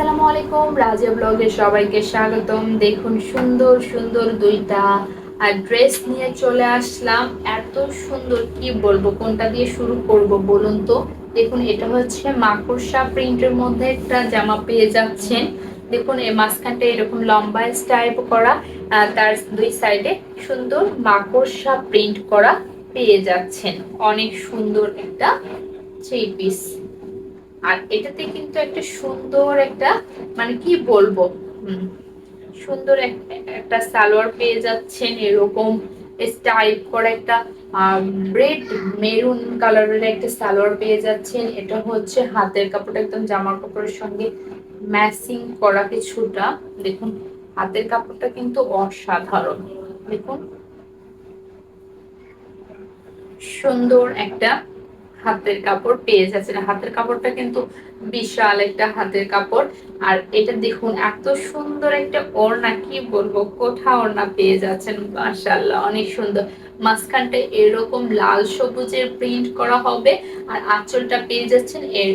আসসালামু আলাইকুম, রাজিয়া ব্লগে সবাইকে স্বাগতম। দেখুন, সুন্দর সুন্দর দুইটা আর ড্রেস নিয়ে চলে আসলাম। এত সুন্দর, কি বলব, কোনটা দিয়ে শুরু করব বলুন তো? দেখুন, এটা হচ্ছে মাকড়সা প্রিন্টের মধ্যে একটা জামা পেয়ে যাচ্ছেন। দেখুন এই মাঝখানটা এরকম লম্বা স্টাইপ করা তার দুই সাইডে সুন্দর মাকড়সা প্রিন্ট করা পেয়ে যাচ্ছেন। অনেক সুন্দর একটা থ্রি পিস। আর এটাতে কিন্তু একটা সুন্দর একটা মানে কি বলব? সুন্দর একটা সালোয়ার পেয়ে যাচ্ছেন এরকম স্টাইপ করা একটা রেড মেরুন কালারের একটা সালোয়ার পেয়ে যাচ্ছেন। এটা হচ্ছে হাতের কাপড় একদম জামার কাপড়ের সঙ্গে ম্যাচিং করা কিছুটা। দেখুন, হাতের কাপড়টা কিন্তু অসাধারণ। দেখুন, সুন্দর একটা হাতের কাপড় পেয়ে যাচ্ছেন। হাতের কাপড়টা কিন্তু বিশাল একটা হাতের কাপড়। আর এটা দেখুন, এত সুন্দর একটা ওড়না, কি বলব? কোঠা ওড়না পেয়ে যাচ্ছেন, মাশাআল্লাহ, অনেক সুন্দর। মাঝখানটা এরকম লাল সবুজের প্রিন্ট করা হবে, আর আঁচলটা পেয়ে যাচ্ছেন, এর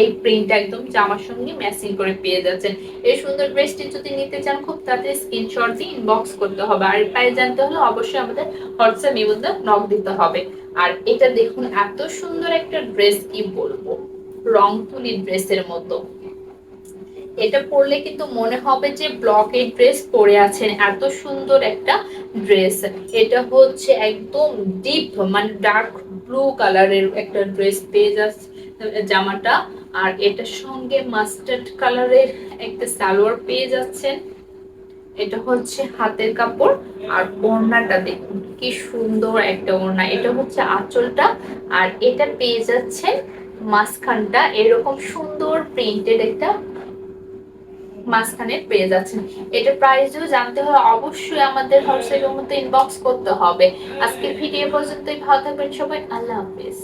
এই প্রিন্ট একদম জামার সঙ্গে ম্যাচিং করে পেয়ে যাচ্ছেন। এই সুন্দর ড্রেসটি যদি নিতে চান, খুব তাড়াতাড়ি স্ক্রিনশট দিয়ে ইনবক্স করতে হবে। আর প্রাইস জানতে হলে অবশ্যই আমাদের হোয়াটসঅ্যাপ নিবন্ধে নক দিতে হবে। আর এটা দেখুন, এত সুন্দর একটা ড্রেস কি বলব? রং তুলি ড্রেসের মতো। এটা পরলে কিন্তু মনে হবে যে ব্লকের ড্রেস পরে আছেন, এত সুন্দর একটা ড্রেস এটা হচ্ছে একদম ডিপ মানে ডার্ক ব্লু কালারের একটা ড্রেস পেয়ে যাচ্ছে জামাটা। আর এটার সঙ্গে মাস্টার্ড কালারের একটা সালোয়ার পেয়ে যাচ্ছেন। এটা হচ্ছে হাতের কাপড় আর ওড়নাটা দেখুন, কি সুন্দর একটা ওড়না। এটা হচ্ছে আঁচলটা আর এটা পেয়ে যাচ্ছেন মাঝখানটা, এরকম সুন্দর প্রিন্টেড একটা মাঝখানে পেয়ে যাচ্ছেন। এটা প্রাইসও জানতে হলে অবশ্যই আমাদের হোয়াটসঅ্যাপের মধ্যে ইনবক্স করতে হবে। আজকের ভিডিও পর্যন্তই, ভালো থাকবেন সবাই, আল্লাহ হাফেজ।